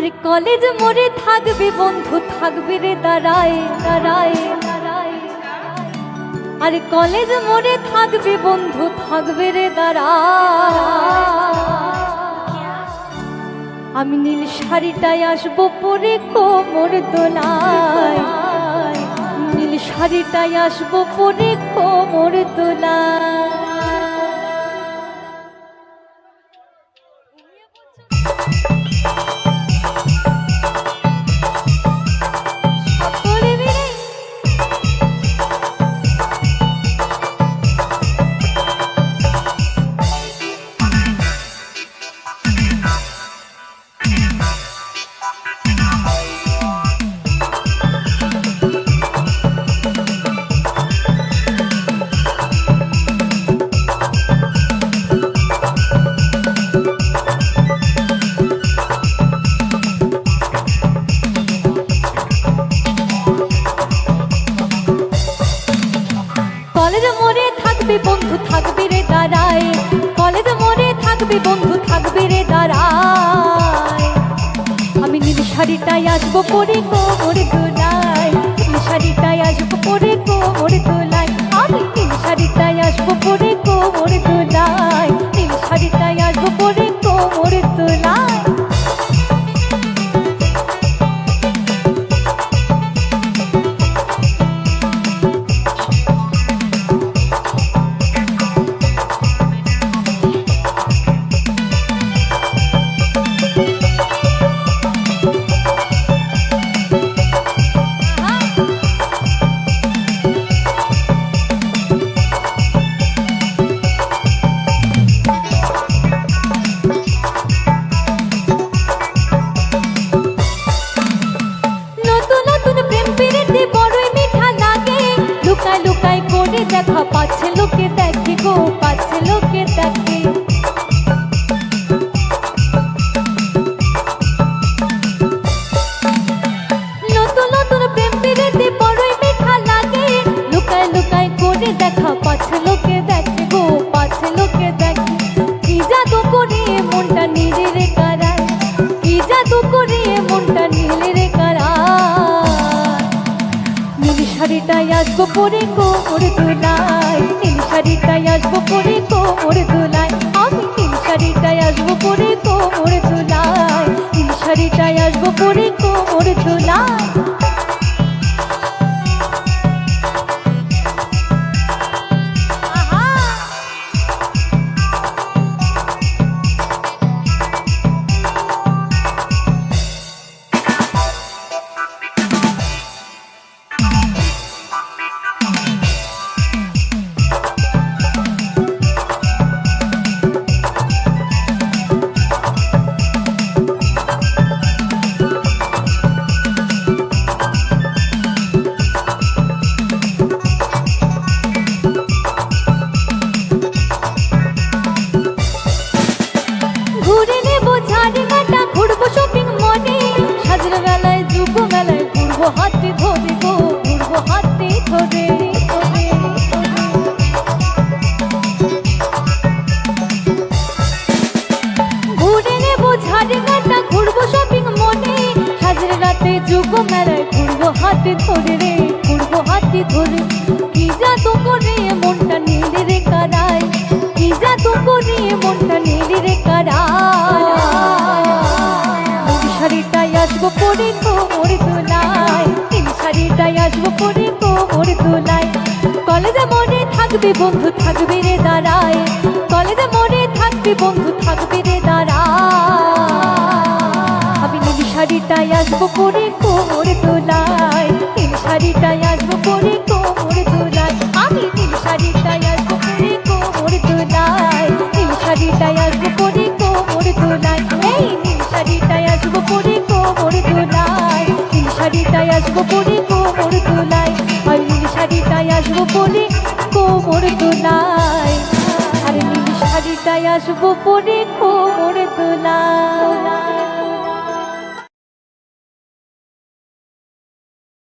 আরে কলেজ মোড়ে থাকবে বন্ধু, থাকবে রে দাঁড়ায় দাঁড়ায় আরে কলেজ মোড়ে থাকবে বন্ধু, থাকবে রে দাঁড়ায়। আমি নীল শাড়িটায় আসব পরে কোমর দোলায়। নীল শাড়িটায় আসব পরে কোমর দোলায়। করে মোড়ে থাকবে বন্ধু, থাকবে রে দাঁড়ায়। কলেজ মোড়ে থাকবে বন্ধু, থাকবে রে দাঁড়ায়। আমি নীল শাড়িটাই আসব পরে কোমরে দোলায় লুকায় করে দেখা পাচ্ছে লোকে নীল শাড়িটাই আসব পরে কোমর দোলায় নীল শাড়িটাই আসব পরে কোমর দোলায় আমি নীল শাড়িটাই আসব পরে কোমর দোলায় নীল শাড়িটাই আসব পরে কোমর দোলায় যুব মেলায় ঘুরবো হাতে ধরে রে, ঘুরবো হাতে ধরে। কি জাদু করে মনটা নীলে রে কারায়, কি জাদু করে মনটা নীলে রে কারায়। শাড়িটাই আসব পরে দোলায় নীল শাড়িটাই আসব পরে দোলায়। কলেজে মনে থাকবে বন্ধু, থাকবে রে দাঁড়ায়। কলেজে মনে থাকবে বন্ধু, থাকবে রে দাঁড়ায়। নীল শাড়িটাই আসব পরে কোমর দোলায় নীল শাড়িটাই আসব পরে কোমর দোলায় আমি নীল শাড়িটাই আসব পরে কোমর দোলায় নীল শাড়িটাই আসব পরে কোমর দোলায় এই নীল শাড়িটাই আসব পরে কোমর দোলায় নীল শাড়িটাই আসব পরে কোমর দোলায় আর নীল শাড়িটাই আসব পরে কোমর দোলায় আর নীল শাড়িটাই আসব পরে কোমর দোলায়